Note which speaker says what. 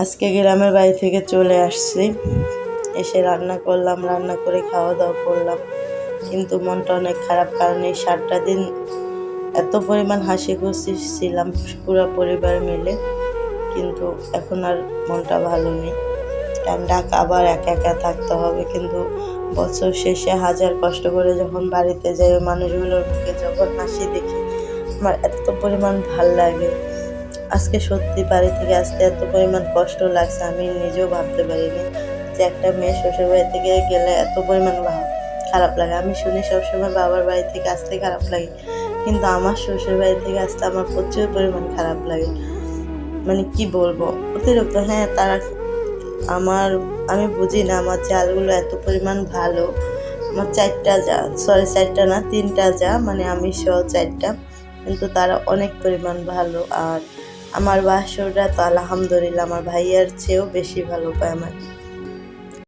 Speaker 1: আজকে গ্রামের বাড়ি থেকে চলে আসছি। এসে রান্না করলাম, রান্না করে খাওয়া দাওয়া করলাম। কিন্তু মনটা অনেক খারাপ কারণ এই সাতটা দিন এত পরিমাণ হাসি খুশি ছিলাম পুরো পরিবার মিলে। কিন্তু এখন আর মনটা ভালো নেই। কারণ ডাক আবার একা একা থাকতে হবে। কিন্তু বছর শেষে হাজার কষ্ট করে যখন বাড়িতে যাই মানুষগুলোর মুখে যখন হাসি দেখি, আমার এত পরিমাণ ভালো লাগে। আজকে সত্যি বাড়ি থেকে আসতে এত পরিমাণ কষ্ট লাগছে, আমি নিজেও ভাবতে পারিনি যে একটা মেয়ে শ্বশুর বাড়ি থেকে গেলে এত পরিমাণ খারাপ লাগে। আমি শুনি সবসময় বাবার বাড়ি থেকে আসতে খারাপ লাগে, কিন্তু আমার শ্বশুর বাড়ি থেকে আসতে আমার প্রচুর পরিমাণ খারাপ লাগে। মানে কি বলব? অতিরিক্ত হ্যাঁ তারা আমার, আমি বুঝি না, আমার চালগুলো এত পরিমাণ ভালো। আমার চারটা যা সরি চারটা না, তিনটা যা মানে আমি সহ চারটা, কিন্তু তারা অনেক পরিমাণ ভালো। আর আমার বাসররা তো আলহামদুলিল্লাহ আমার ভাইয়ার চেয়েও বেশি ভালো পায় আমার